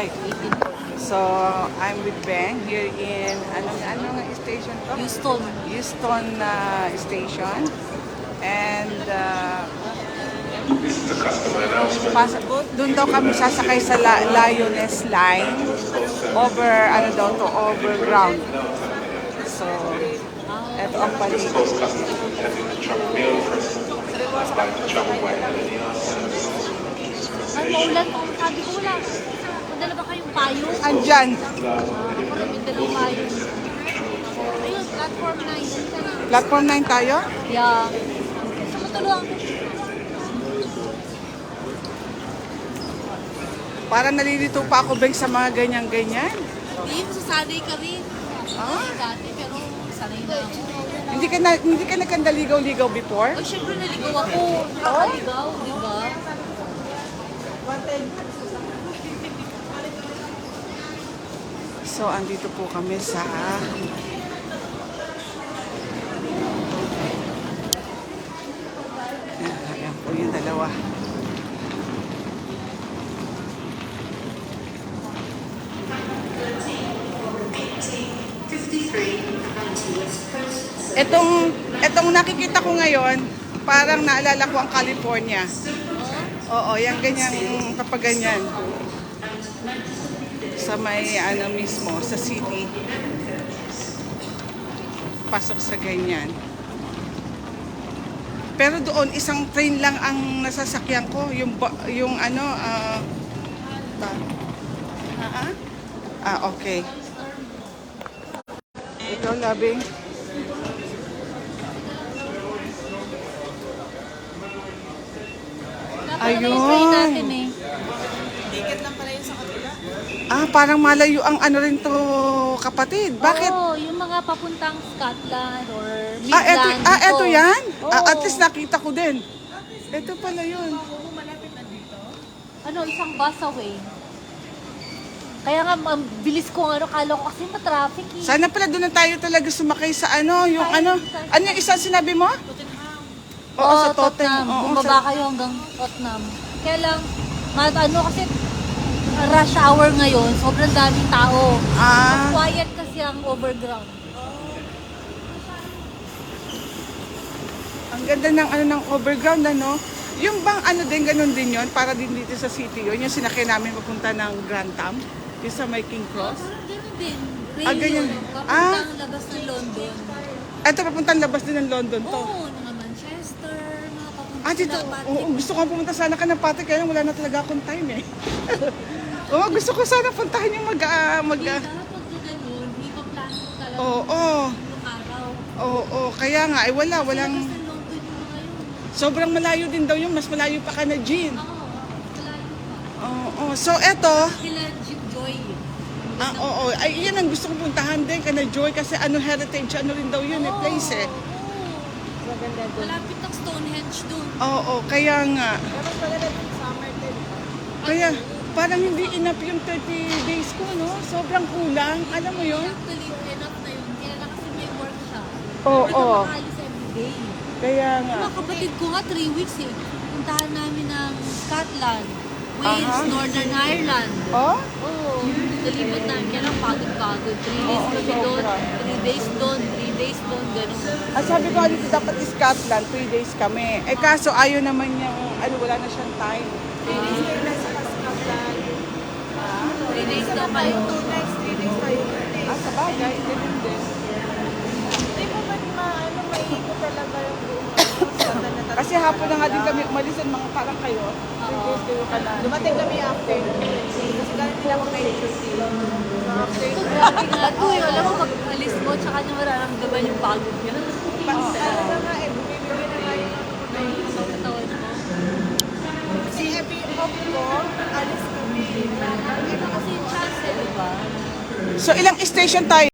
Ay, so I'm with Ben here in, anong, anong station to? Houston. Houston uh, Station. And uh, pas, doon daw kami sasakay sa La- Lioness Line over, ano daw to, overground. So, eto ang paligid. Ay, maulan pa. Sabi ko wala. Madala ba kayong payong? Andyan. May dalang. Ayun, platform 9. Dito na. Platform 9 tayo? Yeah. Matulong. Parang nalilito pa ako, Ben, sa mga ganyan-ganyan. Hindi, masasanay kami. Ah? Dati, pero sanay na ako. Hindi ka na, hindi ka nagkandaligaw-ligaw before? Oh, syempre naligaw ako. Nakaligaw, di ba? So, andito po kami sa... Ayan, po yung dalawa. Etong, etong nakikita ko ngayon, parang naalala ko ang California. Oo, yung ganyan, kapag ganyan sa may ano mismo, sa city. Pasok sa ganyan. Pero doon, isang train lang ang nasasakyan ko. Yung, yung ano, ba- ah, ah? ah, okay. Ikaw, labing. Dapat Ayun. naman i-try natin eh. Ah, parang malayo ang ano rin to, kapatid. Bakit? Oo, yung mga papuntang Scotland or Midland. ah, eto, ah, dito. eto yan? Ah, at least nakita ko din. Ito pala yun. Ano, isang bus away. Kaya nga, ang bilis ko ano, kala ko kasi matraffic eh. Sana pala doon na tayo talaga sumakay sa ano, yung ano. Ano yung isa sinabi mo? Oo, Oo, sa Tottenham. Tottenham. Oo, Bumaba sa- kayo hanggang Tottenham. Kaya lang, ma- ano kasi, rush hour ngayon, sobrang daming tao. Ah, Quiet kasi ang overground. ang ganda ng ano ng overground ano. Yung bang ano din ganun din yon para din dito sa city yon yung sinakay namin papunta ng Grantham, yung sa may King Cross. Parang ganun din. Rail Ah, ganyan. yun. Ah. Papuntang labas ng London. Ito papuntang labas din ng London to. Oo, mga Manchester, mga papunta Ah, dito. Oo, gusto ko pumunta sana ka ng Patrick, kaya wala na talaga akong time eh. Oo, gusto ko sana puntahan yung mag, ah, mag, talaga oo, oo, yung oo, oo, kaya nga, ay wala, walang, yung sobrang malayo din daw yun, mas malayo pa ka na Jean. Oo, oo. so eto, Joy. ah, oo, ay yan ang gusto kong puntahan din, kana Joy, kasi ano heritage, ano rin daw yun, eh, place eh. Oo. Malapit ng Stonehenge doon. Oo, kaya nga. Kaya, parang hindi enough yung 30 days ko, no? Sobrang kulang, alam mo yun? Actually, enough na yun. Kaya lang kasi may work siya. Oo, Ito oo. makaalis everyday. Kaya Yung nga. mga kapatid ko nga, 3 weeks eh. Puntahan namin ng Scotland, Wales, Aha. Northern Ireland. Oh? Oo, nalibot namin. Kaya lang pagod-pagod. 3 days Oo, kami doon, sobra. 3 days doon, 3 days doon, gano'n. Ang sabi ko, dito dapat Scotland, 3 days kami. Eh kaso ayaw naman niya, ano, wala na siyang time. 3 days daw kayo. Ah, sa bagay, ganun din. Kasi hapon na nga din kami umalis at mga parang kayo. 3 days kayo ka na. Dumating kami after. Kasi galing nila ako kay duty. So after, Ito, grabe nga ito eh. Alam mo, pag alis mo, tsaka niya mararamdaman yung pagod niya. ano na nga eh, bumibili na nga yung Sa katawan mo. Si every off ko, alis kami. Ito kasi yung chance eh, di ba? So ilang station tayo?